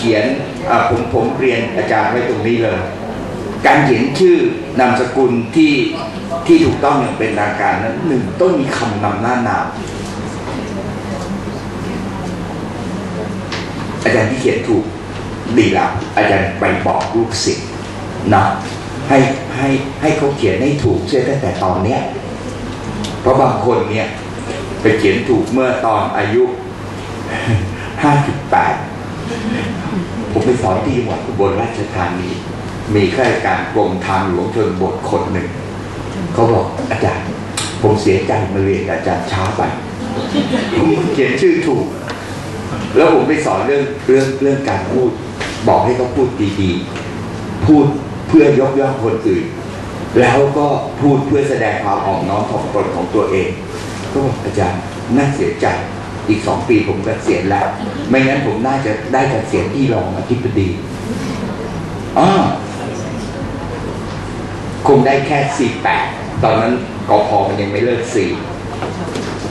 ขียนผมผมเรียนอาจารย์ไว้ตรงนี้เลย การเขียนชื่อนามสกุลที่ที่ถูกต้องอย่างเป็นทางการนั้นหนึ่งต้องมีคำนำหน้านามอาจารย์ที่เขียนถูกดีละอาจารย์ไปบอกลูกศิษย์นะให้ให้ให้เขาเขียนให้ถูกเชื่อตั้งแต่ตอนเนี้ยเพราะบางคนเนี่ยไปเขียนถูกเมื่อตอนอายุห้าจุดแปด ผมไปสอนที่จังหวัดอุบลราชธานี มีข้าราชการกรมทางหลวงชนบทคนหนึ่ง เขาบอกอาจารย์ ผมเสียใจมาเรียนอาจารย์ช้าไป ผมเขียนชื่อถูก แล้วผมไปสอนเรื่องเรื่องเรื่องการพูด บอกให้เขาพูดดีๆ พูดเพื่อยกย่องคนอื่น แล้วก็พูดเพื่อแสดงความอ่อนน้อมถ่อมตนของตัวเอง ก็บอกอาจารย์น่าเสียใจ อีกสองปีผมกเกษียณแล้ว ไม่งั้นผมน่าจะได้เกษียณที่รองอธิบดีอ๋อคงได้แค่สี่แปดตอนนั้นกอพอมันยังไม่เลิกสี่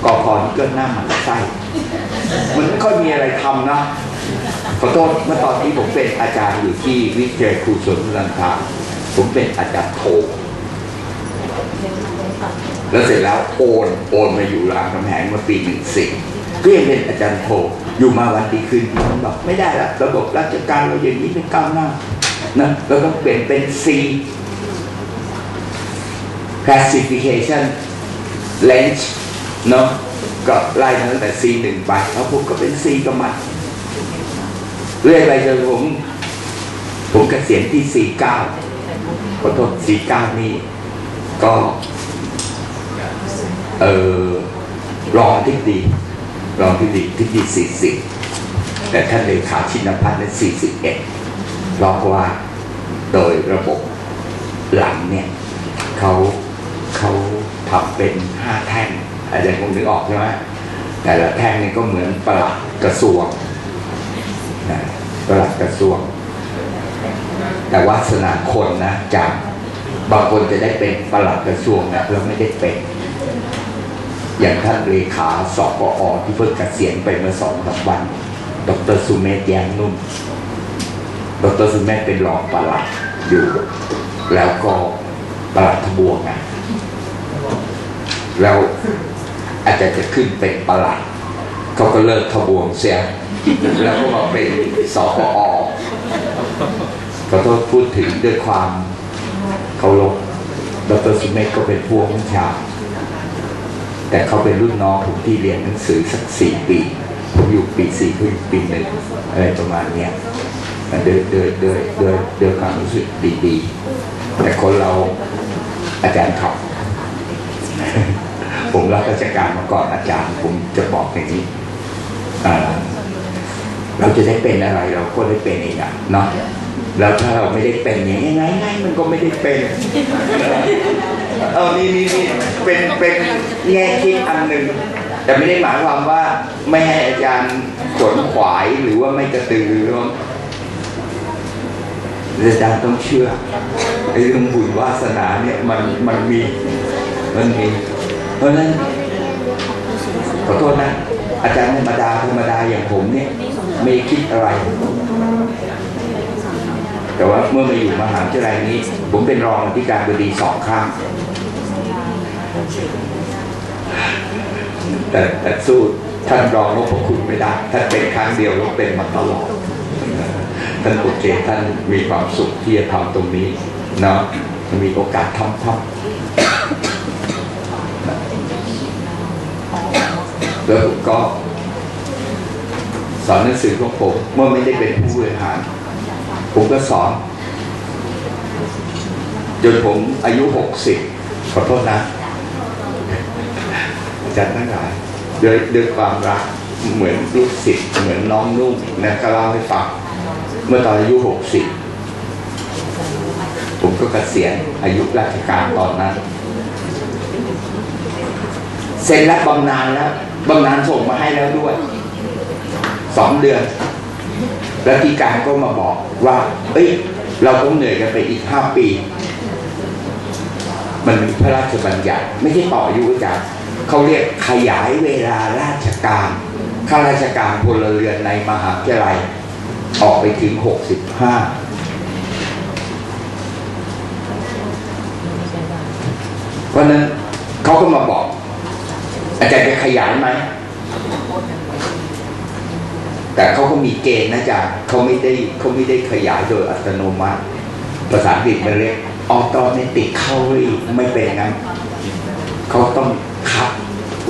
กอพอนี่ก็หน้ามันไส้มันไม่ค่อยมีอะไรทำนะขอโทษเมื่อตอนที่ผมเป็นอาจารย์อยู่ที่วิทยาครูสวนลันทาผมเป็นอาจารย์โทแล้วเสร็จแล้วโอน โอนมาอยู่รามคำแหงมาปีหนึ่งสี่ ก็ยังเป็นอาจารย์โทอยู่มาวันดีคืนดีมันบอกไม่ได้ละระบบราชการเราอย่างนี้เป็นก้าวหน้านะเราต้องเปลี่ยนเป็น C classification range เนาะก็ไล่มาตั้งแต่ C หนึ่งไปแล้วผมก็เป็น C กับมันเรื่อยไปจนผม ผมเกษียณที่ C เก้าขอโทษ C เก้านี่ ก็ เออรองทิศดี รองทิศดีทิศดีสี่สิบแต่ท่านเลขาชินพัฒน์นั้นสี่สิบเอ็ดเพราะว่าโดยระบบหลังเนี่ยเขาเขาทำเป็นห้าแท่งอาจารย์คงนึกออกใช่ไหมแต่ละแท่งนี่ก็เหมือนประหลัดกระทรวงนะประหลัดกระทรวง แต่วาสนาคนนะจากบางคนจะได้เป็นประหลัดกระทรวงนะเราไม่ได้เป็น อย่างท่านเลขาสปอที่เพิ่งเกษียณไปเมื่อสองสามวัน ดรสุเมธแย้มนุ่ม ดรสุเมธเป็นรองประหลัดอยู่ แล้วก็ประหลัดทบวงนะแล้วอาจจะจะขึ้นเป็นประหลัดเขาก็เลิกทบวงเสีย แล้วก็มาเป็นสปอขอโทษพูดถึงด้วยความเคารพดรสุเมธก็เป็นพวกผู้ชา แต่เขาเป็นรุ่นน้องผมที่เรียนหนังสือสักสี่ปี ผมอยู่ปีสี่ขาอยู่ปีหนึ่งอะไรประมาณเนี้ยเดินเดินเดินเดินเดินความรู้สึกดีๆ แต่คนเราอาจารย์ขับ ผมรับราชการมาก่อนอาจารย์ ผมจะบอกอย่างนี้เราจะได้เป็นอะไรเราก็ได้เป็นเองอะเนาะแล้วถ้าเราไม่ได้เป็นอย่างไงไงมันก็ไม่ได้เป็น เออนี่นี่นี่เป็นเป็นแง่คิดอันหนึ่งแต่ไม่ได้หมายความว่าไม่ให้อาจารย์ขวนขวายหรือว่าไม่กระตือรือร้นอาจารย์ต้องเชื่อไอ้เรื่องบุญวาสนาเนี่ยมันมันมีมันมีเพราะนั้นขอโทษนะอาจารย์ธรรมดาธรรมดาอย่างผมเนี่ยไม่คิดอะไร แต่ว่าเมื่อมาอยู่มหาวิทยาลัยนี้ ผมเป็นรองอธิการบดีสองครั้ง แต่แต่สู้ท่านรองนพคุณไม่ได้ท่านเป็นครั้งเดียวแล้วเป็นมาตลอดท่านโอเคท่านมีความสุขที่จะทำตรงนี้เนาะมีโอกาสทำทำแล้วผมก็สอนหนังสือของผมเมื่อไม่ได้เป็นผู้บริหาร ผมก็สอนจนผมอายุหกสิบขอโทษนะ อาจารย์ทั้งหลายด้วยด้วยความรักเหมือนลูกศิษย์เหมือนน้องนุ่มนะก็เล่าให้ฟังเมื่อตอนอายุหกสิบผมก็เกษียณอายุราชการตอนนั้น เซ็นรับบำนาญแล้วบำนาญส่งมาให้แล้วด้วยสองเดือนแล้วที่การก็มาบอกว่า เอ้ย เราต้องเหนื่อยกันไปอีกห้าปี มันมีพระราชบัญญัติ ไม่ใช่ต่ออายุอาจารย์ เขาเรียกขยายเวลาราชการข้าราชการพลเรือนในมหาวิทยาลัย ออกไปถึงหกสิบห้าเพราะนั้นเขาก็มาบอก อาจารย์จะขยายไหม แต่เขาก็มีเกณฑ์นะจ๊ะเขาไม่ได้เขาไม่ได้ขยายโดยอัตโนมัติ ภาษาอังกฤษมันเรียกออโตเมติกเข้าไม่เป็นงนั้นเขาต้อง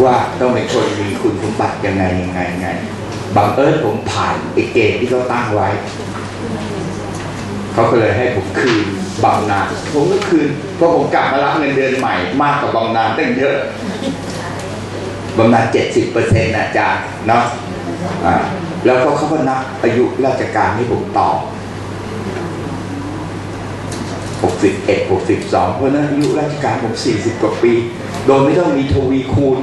ว่าต้องเป็นคนมีคุณสมบัติยังไงยังไงยังไงบังเอิญผมผ่านไอ้เกณฑ์ที่เขาตั้งไว้ เขาก็เลยให้ผมคืนบางนาผมก็คืนเพราะผมกลับมารับเงินเดือนใหม่มากกว่าบางนาตั้งเยอะบางนาเจ็ดสิบเปอร์เซ็นต์นะจ๊ะเนาะแล้วก็เขาก็นับอายุราชการให้ผมต่อ61 62เพราะฉะนั้นอายุราชการผม40กว่าปี โดยไม่ต้องมีทวีคูณ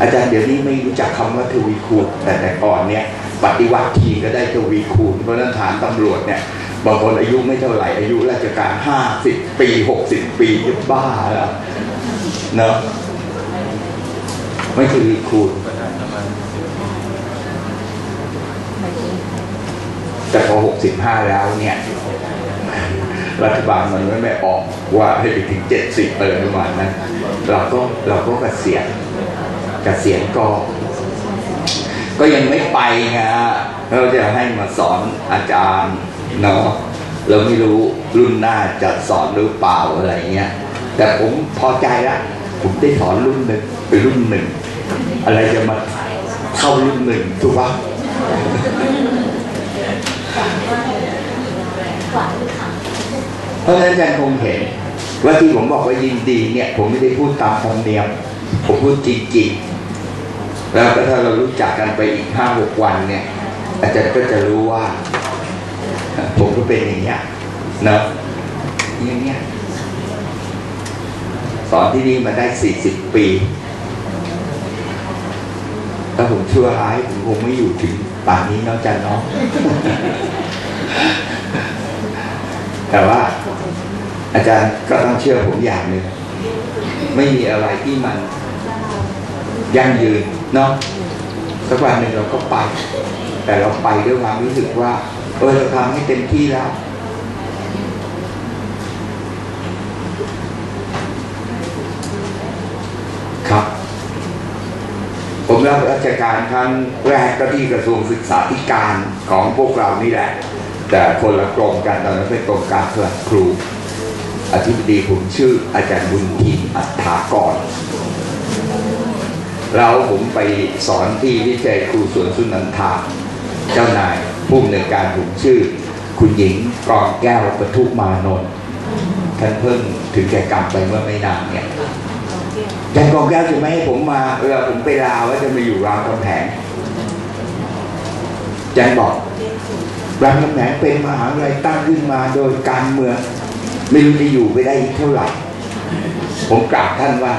อาจารย์เดี๋ยวนี้ไม่รู้จักคำว่าทวีคูณแต่แต่ก่อนเนี่ยปฏิวัติทีก็ได้ทวีคูณเพราะนั้นฐานตำรวจเนี่ยบางคนอายุไม่เท่าไหร่อายุราชการ50ปี60ปีจะบ้าแล้วเนาะไม่ทวีคูณแต่พอ65แล้วเนี่ยรัฐบาลมันไม่ไม่ออกว่าให้ไปถึง70เออประมาณนั้นเราก็เราก็เกษียณ กษียณก็ก็ยังไม่ไปไงฮะเราจะให้มาสอนอาจารย์เนาะเราไม่รู้รุ่นหน้าจะสอนหรือเปล่าอะไรเงี้ยแต่ผมพอใจละผมได้สอนรุ่นหนึ่งไปรุ่นหนึ่ง อะไรจะมาเท่ารุ่นหนึ่งถูกปะเพราะฉะนั้นอาจารย์คงเห็น ว่าที่ผมบอกว่ายินดีเนี่ย ผมไม่ได้พูดตามธรรมเนียม ผมพูดจริงๆ แล้วถ้าเรารู้จักกันไปอีกห้าหกวันเนี่ย อาจารย์ก็จะรู้ว่า ผมก็เป็นอย่างเงี้ยนะอย่างเงี้ยสอนที่นี่มาได้สี่สิบปีถ้าผมชั่วร้ายผมคงไม่อยู่ถึงป่านนี้นะอาจารย์เนาะแต่ว่า อาจารย์ก็ต้องเชื่อผมอย่างหนึ่งไม่มีอะไรที่มันยั่งยืน เนาะสักวันหนึ่งเราก็ไป แต่เราไปด้วยความรู้สึกว่าเออเราทำให้เต็มที่แล้วครับ ผมรับราชการครั้งแรกก็ที่กระทรวงศึกษาธิการของพวกเรานี่แหละ แต่คนละกรมกันตอนนั้นเป็นกรมการสลัดครู อธิบดีผมชื่ออาจารย์บุญทีอัฏฐากร เราผมไปสอนที่วิจัยครูสวนสุนันทาเจ้านายผู้อำนวยการผมชื่อ คุณหญิงกองแก้วปทุมมานนท์ท่านเพิ่งถึงแก่กรรมไปเมื่อไม่นานเนี่ยอาจารย์กองแก้วจะไม่ให้ผมมาเวลาผมไปลาวว่าจะมาอยู่รามคำแหงจารย์บอกรามคำแหงเป็นมหาวิทยาลัยตั้งขึ้นมาโดยการเมืองไม่รู้จะอยู่ไปได้อีกเท่าไหร่ผมกราบท่านว่า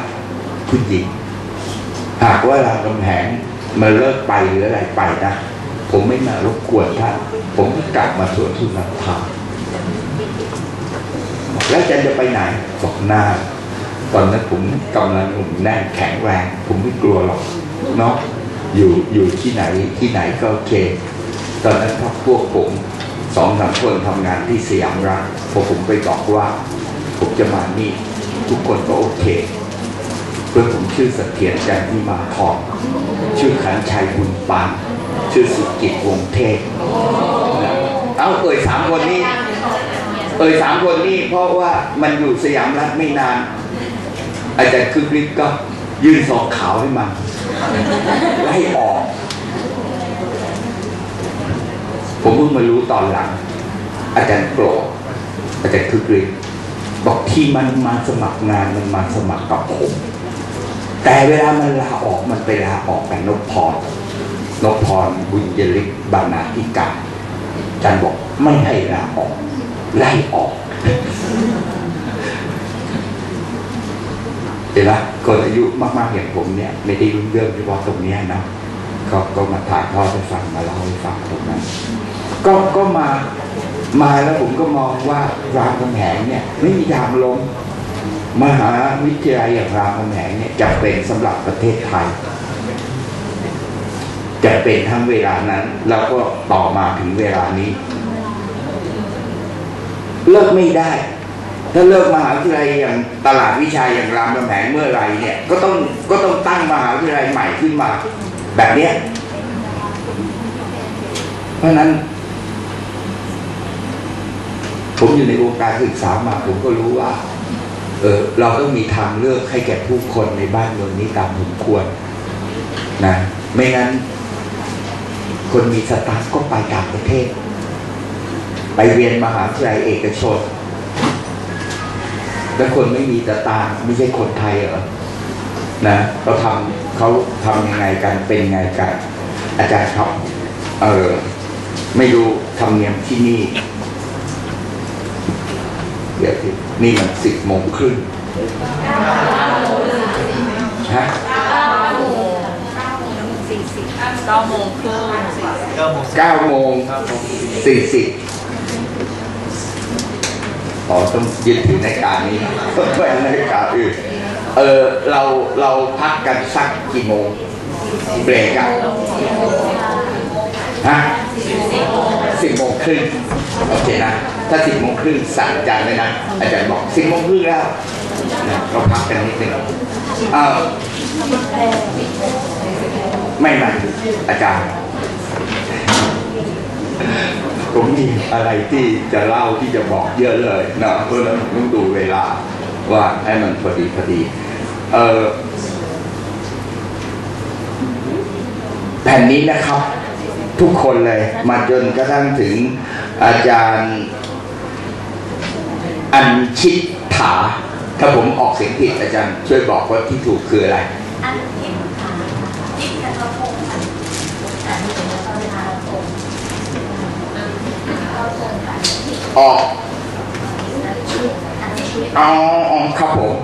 คุณหญิง หากว่ารามคำแหงมาเลิกไปหรืออะไรไปนะผมไม่มารบกวนท่าน ผมก็กลับมาสวนสุนันทาแล้วอาจารย์จะไปไหนบอกหน้า ตอนนั้นผมกำลังหนุ่มแน่นแข็งแรง ผมไม่กลัวหรอกเนาะอยู่อยู่ที่ไหนที่ไหนก็โอเค ตอนนั้นพักพวกผมสองสามคนทำงานที่สยามรัฐพอผมไปบอกว่า ผมจะมานี่ ทุกคนก็โอเค พื่อนผมชื่อสเสถียรจันทิมาทองชื่อขันชัยบุญปานชื่อสุกิจวงเทพเอาเอ่ยสามคนนี้ เอ่ยสามคนนี้เพราะว่ามันอยู่สยามรัฐไม่นาน อาจารย์คึกฤทธิ์ก็ยื่นซองขาวให้มันไล่ออก ผมเพิ่งมารู้ตอนหลัง อาจารย์โกรธอาจารย์คึกฤทธิ์บอกที่มันมาสมัครงานมันมาสมัครกับผม แต่เวลามันลาออกมันไปลาออกกับนพพรนพพรบุญยฤทธิ์บรรณาธิการจารย์บอกไม่ให้ลาออก ไล่ออกเห็นไหมคนอายุมากๆอย่างผมเนี่ย ไม่ได้รู้เรื่องเฉพาะตรงนี้นะก็ก็มาถ่ายทอดให้ฟังมาเล่าให้ฟังตรงนั้น ก็ก็มามาแล้วผมก็มองว่ารามคำแหงเนี่ย ไม่มีทางลง มหาวิทยาลัยอย่างรามคำแหงเนี่ยจะเป็นสำหรับประเทศไทย จะเป็นทั้งเวลานั้น แล้วก็ต่อมาถึงเวลานี้ เลิกไม่ได้ ถ้าเลิกมหาวิทยาลัยอย่างตลาดวิชาอย่างรามคำแหงเมื่อไรเนี่ย ก็ต้องก็ต้องตั้งมหาวิทยาลัยใหม่ขึ้นมา แบบเนี้ยเพราะนั้น ผมอยู่ในวงการศึกษามาผมก็รู้ว่า เออเราต้องมีทางเลือกให้แก่ผู้คนในบ้านเมืองนี้ตามสมควรนะไม่งั้น คนมีสตาร์ก็ไปต่างประเทศ ไปเรียนมหาวิทยาลัยเอกชน แล้วคนไม่มีสตาร์ทไม่ใช่คนไทยเหรอนะเขาทำเขาทำยังไงกันเป็นยังไงกัน อาจารย์ครับเออไม่รู้ทำเนียมที่นี่เดี๋ยวสิ นี่มันสิบโมงครึ่งฮะเก้าโมงครึ่งเก้าโมงเก้าโมงสี่สิบอ๋อต้องยึดถือในการนี้ไม่ในการอื่นเออเราเราพักกันสักกี่โมงเบรกอะฮะสิบโมงครึ่งโอเคนะ ถ้าสิบโมงครึ่งสั่งอาจารย์เลยนะอาจารย์บอกสิบโมงครึ่งแล้วนะเราพักกันนิดหนึ่งเออไม่ไม่อาจารย์ผมมีอะไรที่จะเล่าที่จะบอกเยอะเลยนะเพราะฉะนั้นต้องดูเวลาว่าให้มันพอดีพอดีเออแผ่นนี้นะครับ ทุกคนเลยมาจนกระทั่งถึงอาจารย์ อัญชิตถา ถ้าผมออกเสียงผิดอาจารย์ช่วยบอกว่าที่ถูกคืออะไร อันทิพย์ค่ะทิพย์กันทพงศ์ค่ะอันนี้เป็นพระเวลาพงศ์เข้าทรงค่ะทิพย์ออกอันทิพย์อันทิพย์อ๋ออ๋อครับผม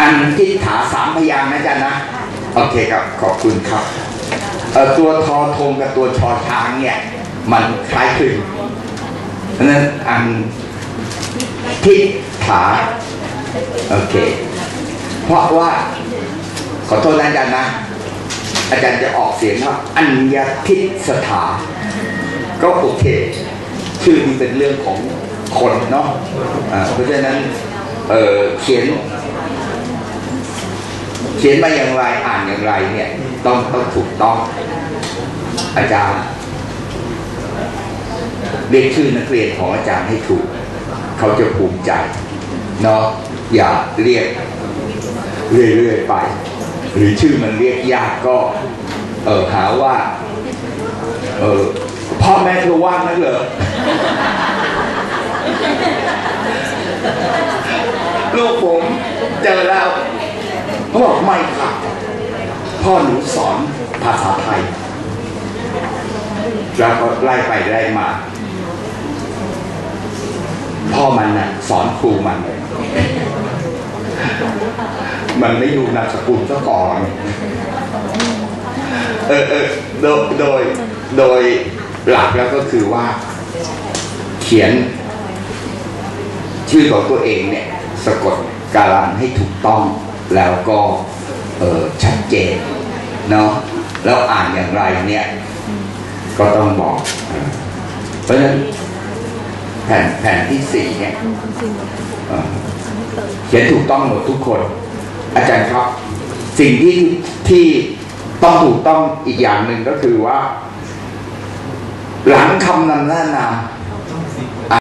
อันทิถาสามพยางนะอาจารย์นะ โอเคครับ ขอบคุณครับตัวทอทงกับตัวชอช้างเนี่ย มันคล้ายคลึงเพราะฉะนั้นอัน ทิถาโอเค เพราะว่า ขอโทษนะอาจารย์นะ อาจารย์จะออกเสียงว่า อัญญทิสถา ก็โอเค ชื่อนี้เป็นเรื่องของคนเนาะอ่าเพราะฉะนั้นเเขียน เขียนมาอย่างไรอ่านอย่างไรเนี่ย ต้องต้องถูกต้อง อาจารย์เรียกชื่อนักเรียนของอาจารย์ให้ถูก เขาจะภูมิใจเนาะอย่าเรียกเรื่อยๆไป หรือชื่อมันเรียกยากก็ เออหาว่า เออพ่อแม่เธอว่างนักเหรอลูกผมเจอแล้วเขาบอกไม่ครับพ่อหนูสอนภาษาไทยแล้วก็ไล่ไปไล่มา พ่อมันน่ะสอนครูมัน มันไม่ดูนามสกุลซะก่อน เออเออโดยโดยโดยหลักแล้วก็คือว่า เขียน ชื่อของตัวเองเนี่ย สะกดการันให้ถูกต้องแล้วก็เออชัดเจนเนาะแล้วอ่านอย่างไรเนี่ย ก็ต้องบอก เพราะฉะนั้น แผ่นแผ่นที่สี่เนี่ยเอ่อเขียนถูกต้องหมดทุกคน อาจารย์ครับ สิ่งที่ที่ต้องถูกต้องอีกอย่างหนึ่งก็คือว่า หลังคำนำหน้านาม